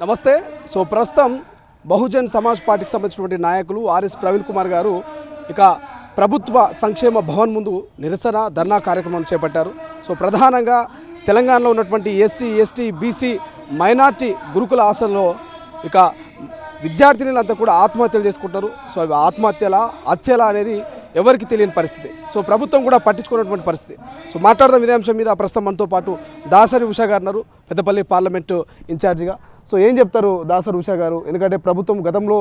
నమస్తే. సో ప్రస్తుతం బహుజన్ సమాజ్ పార్టీకి సంబంధించినటువంటి నాయకులు ఆర్ఎస్ ప్రవీణ్ కుమార్ గారు ఇక ప్రభుత్వ సంక్షేమ భవన్ ముందు నిరసన ధర్నా కార్యక్రమం చేపట్టారు. సో ప్రధానంగా తెలంగాణలో ఉన్నటువంటి ఎస్సీ ఎస్టీ బీసీ మైనార్టీ గురుకుల హాస్టల్లో ఇక విద్యార్థినులంతా కూడా ఆత్మహత్యలు చేసుకుంటారు సో అవి ఆత్మహత్యల హత్యల అనేది ఎవరికి తెలియని పరిస్థితి. సో ప్రభుత్వం కూడా పట్టించుకున్నటువంటి పరిస్థితి. సో మాట్లాడదాం ఇదే అంశం మీద. ప్రస్తుతం మనతో పాటు దాసరి ఉషా గారు ఉన్నారు. పెద్దపల్లి పార్లమెంటు ఇన్ఛార్జిగా. సో ఏం చెప్తారు దాసర్ ఉషా గారు? ఎందుకంటే ప్రభుత్వం గతంలో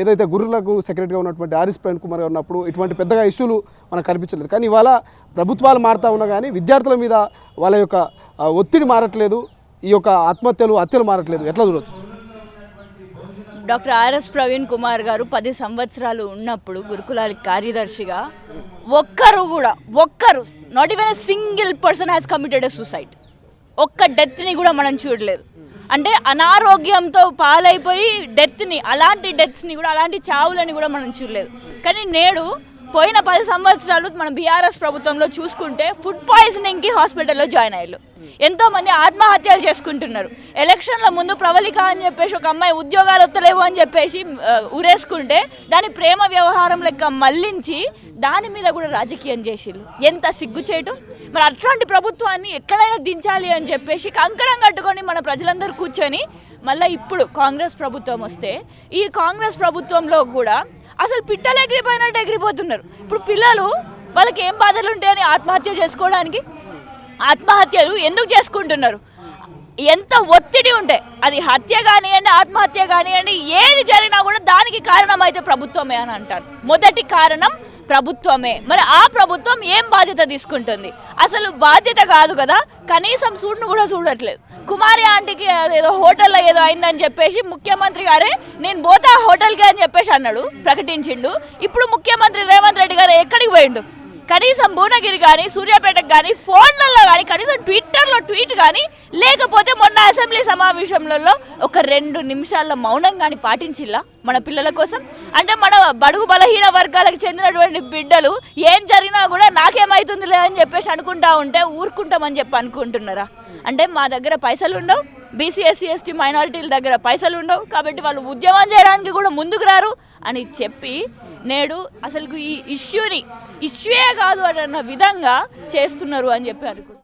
ఏదైతే గురులకు సెక్రటరీగా ఉన్నటువంటి ఆరిస్ ప్రవీణ్ కుమార్ గారు ఉన్నప్పుడు ఇటువంటి పెద్దగా ఇష్యూలు మనకు కనిపించలేదు. కానీ ఇవాళ ప్రభుత్వాలు మారుతా ఉన్నా కానీ విద్యార్థుల మీద వాళ్ళ యొక్క ఒత్తిడి మారట్లేదు. ఈ యొక్క ఆత్మహత్యలు హత్యలు మారట్లేదు. ఎట్లా చూడొచ్చు? డాక్టర్ ఆర్ఎస్ ప్రవీణ్ కుమార్ గారు పది సంవత్సరాలు ఉన్నప్పుడు గురుకులాల కార్యదర్శిగా ఒక్కరు కూడా ఒక్కరు not even single person has committed a suicide ఒక్క డెత్ని కూడా మనం చూడలేదు. అంటే అనారోగ్యంతో పాలైపోయి డెత్ని అలాంటి డెత్స్ని కూడా అలాంటి చావులని కూడా మనం చూడలేదు. కానీ నేడు పోయిన పది సంవత్సరాలు మన బీఆర్ఎస్ ప్రభుత్వంలో చూసుకుంటే ఫుడ్ పాయిజనింగ్కి హాస్పిటల్లో జాయిన్ అయ్యారు. ఎంతోమంది ఆత్మహత్యలు చేసుకుంటున్నారు. ఎలక్షన్ల ముందు ప్రవళిక అని చెప్పేసి ఒక అమ్మాయి ఉద్యోగాలు వస్తలేవు అని చెప్పేసి ఉరేసుకుంటే దాని ప్రేమ వ్యవహారం లెక్క మళ్ళించి దాని మీద కూడా రాజకీయం చేసిళ్ళు. ఎంత సిగ్గు చేయటం? మరి అట్లాంటి ప్రభుత్వాన్ని ఎక్కడైనా దించాలి అని చెప్పేసి కంకణం కట్టుకొని మన ప్రజలందరూ కూర్చొని మళ్ళీ ఇప్పుడు కాంగ్రెస్ ప్రభుత్వం వస్తే ఈ కాంగ్రెస్ ప్రభుత్వంలో కూడా అసలు పిట్టలు ఎగిరిపోయినట్టు ఎగిరిపోతున్నారు. ఇప్పుడు పిల్లలు వాళ్ళకి ఏం బాధలు ఉంటాయని ఆత్మహత్య చేసుకోవడానికి? ఆత్మహత్యలు ఎందుకు చేసుకుంటున్నారు? ఎంత ఒత్తిడి ఉంటే అది హత్య కానివ్వండి ఆత్మహత్య కానివ్వండి ఏది జరిగినా కూడా దానికి కారణం అయితే ప్రభుత్వమే అని అంటారు. మొదటి కారణం ప్రభుత్వమే. మరి ఆ ప్రభుత్వం ఏం బాధ్యత తీసుకుంటుంది? అసలు బాధ్యత కాదు కదా. కనీసం చూడును కూడా చూడట్లేదు. కుమారి ఆంటీకి ఏదో హోటల్లో ఏదో అయిందని చెప్పేసి ముఖ్యమంత్రి గారే నేను పోతా హోటల్కి అని చెప్పేసి అన్నాడు ప్రకటించిండు. ఇప్పుడు ముఖ్యమంత్రి రేవంత్ రెడ్డి గారు ఎక్కడికి పోయిండు? కనీసం భువనగిరి కానీ సూర్యాపేటకు కానీ ఫోన్లలో కానీ కనీసం ట్విట్టర్లో ట్వీట్ కానీ లేకపోతే మొన్న అసెంబ్లీ సమావేశంలో ఒక రెండు నిమిషాల మౌనం కానీ పాటించిల్లా మన పిల్లల కోసం? అంటే మన బడుగు బలహీన వర్గాలకు చెందినటువంటి బిడ్డలు ఏం జరిగినా కూడా నాకేమవుతుంది అని చెప్పేసి అనుకుంటా ఉంటే ఊరుకుంటామని చెప్పి అనుకుంటున్నారా? అంటే మా దగ్గర పైసలు ఉండవు బీసీ ఎస్సీ ఎస్టీ మైనారిటీల దగ్గర పైసలు ఉండవు. కాబట్టి వాళ్ళు ఉద్యమం చేయడానికి కూడా ముందుకు రారు అని చెప్పి నేడు అసలు ఈ ఇష్యూని ఇష్యూయే కాదు అన్న విధంగా చేస్తున్నారు అని చెప్పి అనుకుంటున్నాను.